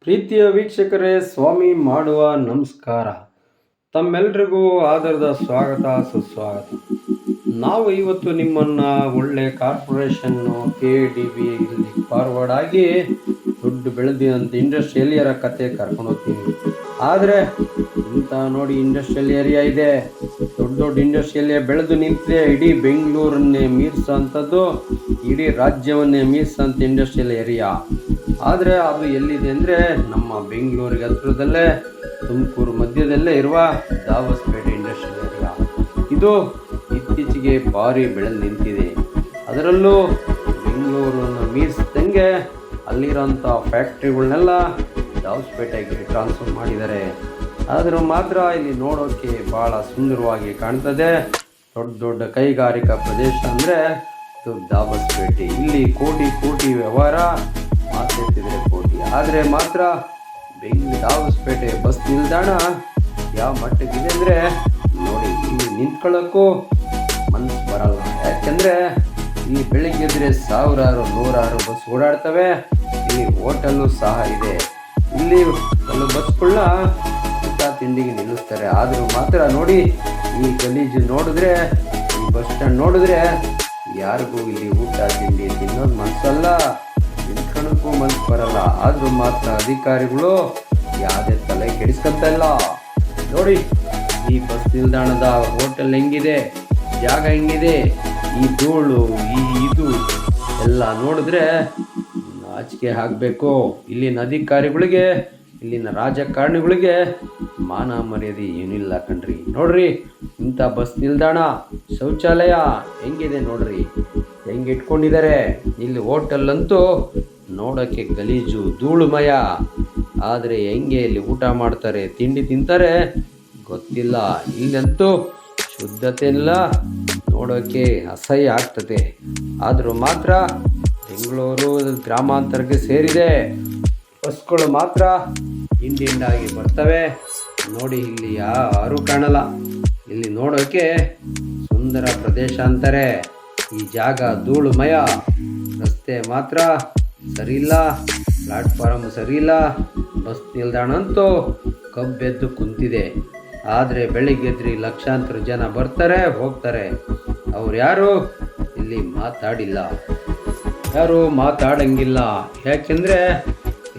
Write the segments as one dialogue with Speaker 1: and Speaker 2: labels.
Speaker 1: ಪ್ರೀತಿಯ ವೀಕ್ಷಕರೇ, ಸ್ವಾಮಿ ಮಾಡುವ ನಮಸ್ಕಾರ. ತಮ್ಮೆಲ್ರಿಗೂ ಆಧಾರದ ಸ್ವಾಗತ, ಸುಸ್ವಾಗತ. ನಾವು ಇವತ್ತು ನಿಮ್ಮನ್ನು ಒಳ್ಳೆ ಕಾರ್ಪೊರೇಷನ್ನು ಕೆ ಡಿ ಬಿ ಇಲ್ಲಿ ಫಾರ್ವರ್ಡ್ ಆಗಿ ದೊಡ್ಡ ಇಂಡಸ್ಟ್ರಿಯಲ್ ಇಂಡಸ್ಟ್ರಿಯಲಿಯರ ಕತೆ ಕರ್ಕೊಂಡು ಹೋಗ್ತೀನಿ. ಆದರೆ ಇಂಥ ನೋಡಿ ಇಂಡಸ್ಟ್ರಿಯಲ್ ಏರಿಯಾ ಇದೆ. ದೊಡ್ಡ ದೊಡ್ಡ ಇಂಡಸ್ಟ್ರಿಯಲ್ ಬೆಳೆದು ನಿಂತಿದೆ ಇಡೀ ಬೆಂಗಳೂರನ್ನೇ ಮೀರಿಸೋಂಥದ್ದು, ಇಡೀ ರಾಜ್ಯವನ್ನೇ ಮೀರಿಸೋಂಥ ಇಂಡಸ್ಟ್ರಿಯಲ್ ಏರಿಯಾ ಆದರೆ ಅದು ಎಲ್ಲಿದೆ ಅಂದರೆ ನಮ್ಮ ಬೆಂಗಳೂರಿಗೆ ಹತ್ರದಲ್ಲೇ, ತುಮಕೂರು ಮಧ್ಯದಲ್ಲೇ ಇರುವ ದಾವಸ್ಪೇಟೆ ಇಂಡಸ್ಟ್ರಿಯಲ್ ಏರಿಯಾ ಇದು ಇತ್ತೀಚೆಗೆ ಭಾರಿ ಬೆಳೆದು ನಿಂತಿದೆ. ಅದರಲ್ಲೂ ಬೆಂಗಳೂರನ್ನು ಮೀರಿಸಿದಂಗೆ ಅಲ್ಲಿರೋಂಥ ಫ್ಯಾಕ್ಟ್ರಿಗಳನ್ನೆಲ್ಲ ದಾವಸ್ಪೇಟೆಗೆ ಟ್ರಾನ್ಸ್ಫರ್ ಮಾಡಿದ್ದಾರೆ. ಆದರೂ ಮಾತ್ರ ಇಲ್ಲಿ ನೋಡೋಕ್ಕೆ ಭಾಳ ಸುಂದರವಾಗಿ ಕಾಣ್ತದೆ. ದೊಡ್ಡ ದೊಡ್ಡ ಕೈಗಾರಿಕಾ ಪ್ರದೇಶ ಅಂದರೆ ಇದು ದಾಬಸ್ಪೇಟೆ ಇಲ್ಲಿ ಕೋಟಿ ಕೋಟಿ ವ್ಯವಹಾರ ಮಾತಾಡ್ತಿದ್ರೆ ಕೋಟಿ. ಆದರೆ ಮಾತ್ರ ಬೆಂಗಳೂರು ದಾಬಸ್ಪೇಟೆ ಬಸ್ ನಿಲ್ದಾಣ ಯಾವ ಮಟ್ಟಕ್ಕಿದೆ ಅಂದರೆ ನೋಡಿ, ಇಲ್ಲಿ ನಿಂತ್ಕೊಳ್ಳೋಕ್ಕೂ ಮನಸ್ಸು ಬರಲ್ಲ. ಯಾಕೆಂದರೆ ಇಲ್ಲಿ ಬೆಳಿಗ್ಗೆ ಇದ್ರೆ ಸಾವಿರಾರು ನೂರಾರು ಬಸ್ ಓಡಾಡ್ತವೆ. ಇಲ್ಲಿ ಹೋಟೆಲ್ಲು ಸಹ ಇದೆ. ಇಲ್ಲಿ ಕೆಲವು ಬಸ್ಗಳನ್ನ ಊಟ ತಿಂಡಿಗೆ ನಿಲ್ಲಿಸ್ತಾರೆ. ಆದರೂ ಮಾತ್ರ ನೋಡಿ, ಈ ಗಲೀಜು ನೋಡಿದ್ರೆ, ಈ ಬಸ್ ಸ್ಟ್ಯಾಂಡ್ ನೋಡಿದ್ರೆ ಯಾರಿಗೂ ಇಲ್ಲಿ ಊಟ, ತಿಂಡಿ ತಿನ್ನೋದು ಮನಸ್ಸಲ್ಲ ನಿಂತ್ಕೊಳ್ಳೋಕ್ಕೂ ಮನಸ್ಸು ಬರಲ್ಲ. ಆದರೂ ಮಾತ್ರ ಅಧಿಕಾರಿಗಳು ಯಾವುದೇ ತಲೆ ಕೆಡಿಸ್ಕೊಂತ ಇಲ್ಲ. ನೋಡಿ, ಈ ಬಸ್ ನಿಲ್ದಾಣದ ಹೋಟೆಲ್ ಹೆಂಗಿದೆ? ಜಾಗ ಹೆಂಗಿದೆ? ಈ ಧೂಳು, ಈ ಇದು ಎಲ್ಲ ನೋಡಿದ್ರೆ ನಾಚಿಕೆ ಆಗಬೇಕು ಇಲ್ಲಿನ ಅಧಿಕಾರಿಗಳಿಗೆ, ಇಲ್ಲಿನ ರಾಜಕಾರಣಿಗಳಿಗೆ ಮಾನ ಮರ್ಯಾದೆ ಏನಿಲ್ಲ ಕಣ್ರಿ. ನೋಡ್ರಿ, ಇಂಥ ಬಸ್ ನಿಲ್ದಾಣ, ಶೌಚಾಲಯ ಹೆಂಗಿದೆ ನೋಡ್ರಿ? ಹೆಂಗೆ ಇಟ್ಕೊಂಡಿದ್ದಾರೆ ಇಲ್ಲಿ ಹೋಟೆಲ್ ಅಂತೂ ನೋಡೋಕ್ಕೆ ಗಲೀಜು, ಧೂಳುಮಯ. ಆದರೆ ಹೆಂಗೆ ಇಲ್ಲಿ ಊಟ ಮಾಡ್ತಾರೆ, ತಿಂಡಿ ತಿಂತಾರೆ? ಗೊತ್ತಿಲ್ಲ. ಇಲ್ಲಂತೂ ಶುದ್ಧತೆ ಇಲ್ಲ. ನೋಡೋಕ್ಕೆ ಅಸಹ್ಯ ಆಗ್ತದೆ. ಆದರೂ ಮಾತ್ರ ಬೆಂಗಳೂರು ಗ್ರಾಮಾಂತರಕ್ಕೆ ಸೇರಿದೆ. ಬಸ್ಗಳು ಮಾತ್ರ ಹಿಂದಿಂದಾಗಿ ಬರ್ತವೆ. ನೋಡಿ, ಇಲ್ಲಿ ಯಾರೂ ಕಾಣಲ್ಲ. ಇಲ್ಲಿ ನೋಡೋಕೆ ಸುಂದರ ಪ್ರದೇಶ ಅಂತಾರೆ. ಈ ಜಾಗ ಧೂಳುಮಯ. ರಸ್ತೆ ಮಾತ್ರ ಸರಿಯಿಲ್ಲ. ಪ್ಲಾಟ್ಫಾರಮ್ ಸರಿ ಇಲ್ಲ ಬಸ್ ನಿಲ್ದಾಣ ಅಂತೂ ಕಬ್ಬೆದ್ದು ಕುಂತಿದೆ. ಆದರೆ ಬೆಳಿಗ್ಗೆದ್ರಿ ಲಕ್ಷಾಂತರ ಜನ ಬರ್ತಾರೆ, ಹೋಗ್ತಾರೆ. ಅವ್ರು ಯಾರು? ಇಲ್ಲಿ ಮಾತಾಡಿಲ್ಲ. ಯಾರು ಮಾತಾಡಂಗಿಲ್ಲ. ಯಾಕೆಂದರೆ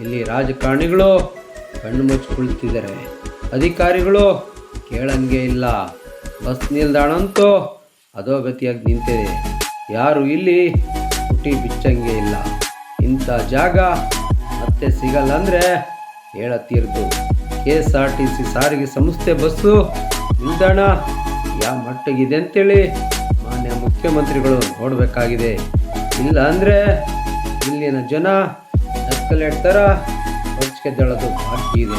Speaker 1: ಇಲ್ಲಿ ರಾಜಕಾರಣಿಗಳು ಕಣ್ಣು ಮುಚ್ಚಿಕೊಳ್ತಿದ್ದಾರೆ ಅಧಿಕಾರಿಗಳು ಕೇಳಂಗೆ ಇಲ್ಲ. ಬಸ್ ನಿಲ್ದಾಣ ಅಂತೂ ಅಧೋಗತಿಯಾಗಿ ನಿಂತಿದೆ. ಯಾರು ಇಲ್ಲಿ ಹುಟ್ಟಿ ಬಿಚ್ಚಂಗೆ ಇಲ್ಲ. ಇಂಥ ಜಾಗ ಮತ್ತೆ ಸಿಗಲ್ಲ ಅಂದರೆ ಹೇಳತ್ತೀರ್ದು K S R T C ಸಾರಿಗೆ ಸಂಸ್ಥೆ ಬಸ್ಸು, ನಿಲ್ದಾಣ ಯಾವ ಮಟ್ಟಿಗಿದೆ ಅಂತೇಳಿ ಮಾನ್ಯ ಮುಖ್ಯಮಂತ್ರಿಗಳು ನೋಡಬೇಕಾಗಿದೆ. ಇಲ್ಲ ಅಂದರೆ ಇಲ್ಲಿನ ಜನ ನಕ್ಕಲೆಟ್ ಥರ ಹೊಚ್ಕೆದ್ದಳೋದು ಬಾಕಿ ಇದೆ.